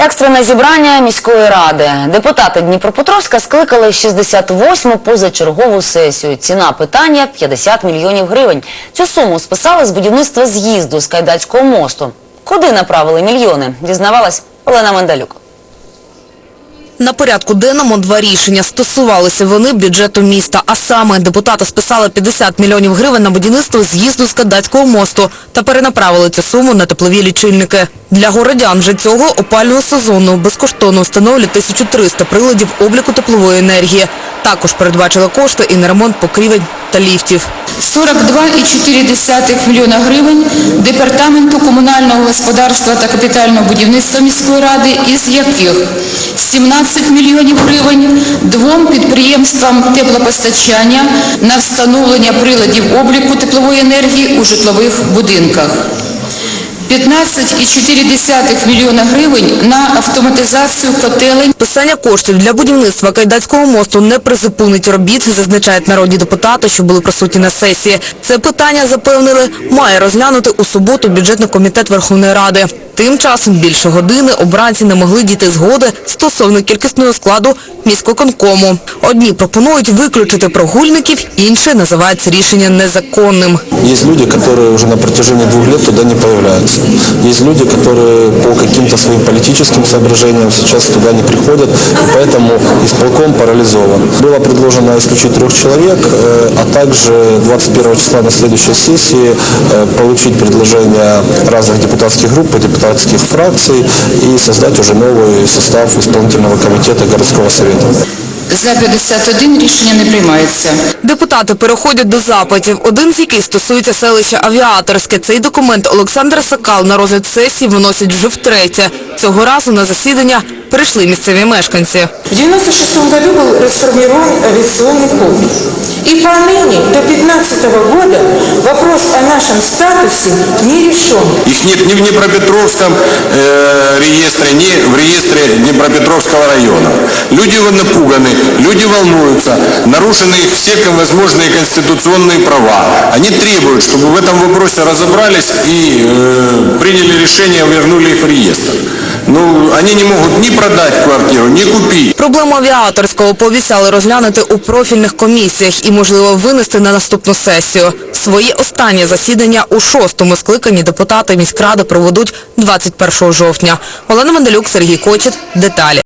Екстрене зібрання міської ради. Депутати Дніпропетровська скликали 68-му позачергову сесію. Ціна питання 50 мільйонів гривень. Цю суму списали з будівництва з'їзду з Кайдацького мосту. Куди направили мільйони? Дізнавалась Олена Мендалюк. На порядку денному два рішення стосувалися вони бюджету міста. А саме депутати списали 50 мільйонів гривень на будівництво з'їзду з Кадацького мосту та перенаправили цю суму на теплові лічильники. Для городян вже цього опального сезону безкоштовно встановлюють 1300 приладів обліку теплової енергії. Також передбачили кошти і на ремонт покрівель та ліфтів. 42,4 мільйона гривень Департаменту комунального господарства та капітального будівництва міської ради, із яких 17 мільйонів гривень двом підприємствам теплопостачання на встановлення приладів обліку теплової енергії у житлових будинках. 15,4 мільйона гривень на автоматизацію котелень Списання коштів для будівництва Кайдацького мосту не призупинить робіт, зазначають народні депутати, що були присутні на сесії. Це питання, запевнили, має розглянути у суботу бюджетний комітет Верховної Ради. Тим часом більше години обранці не могли дійти згоди стосовно кількісного складу міськоконкому. Одні пропонують виключити прогульників, інші називають це рішення незаконним. Есть люди, которые уже на протяжении двух лет туда не появляются. Есть люди, которые по каким-то своим политическим соображениям сейчас туда не приходят, и поэтому исполком парализован. Было предложено исключить трех человек, э, а также 21 числа на следующей сессии э, получить предложения разных депутатских групп и депутатских фракций и создать уже новый состав исполнительного комитета городского совета. За 51 рішення не приймається. Депутати переходять до запитів, один з яких стосується селища Авіаторське. Цей документ Олександр Сакал на розгляд сесії виносить вже втретє. Цього разу на засідання прийшли місцеві мешканці. В 96 году был расформирован авиационный комплекс. И поныне, до 2015 года, вопрос о нашем статусе не решен. Их нет ни в Днепропетровском э, реестре, ни в реестре Днепропетровского района. Люди напуганы, люди волнуются, нарушены их все возможные конституционные права. Они требуют, чтобы в этом вопросе разобрались и э, приняли решение, вернули их в реестр. Ну, они не могут ни продать квартиру, ни купить. Проблему авіаторського пообіцяли розглянути у профільних комісіях і, можливо, винести на наступну сесію. Свої останнє засідання у шостому скликанні депутати міськради проведуть 21 жовтня. Олена Манделюк, Сергій Кочет. Деталі.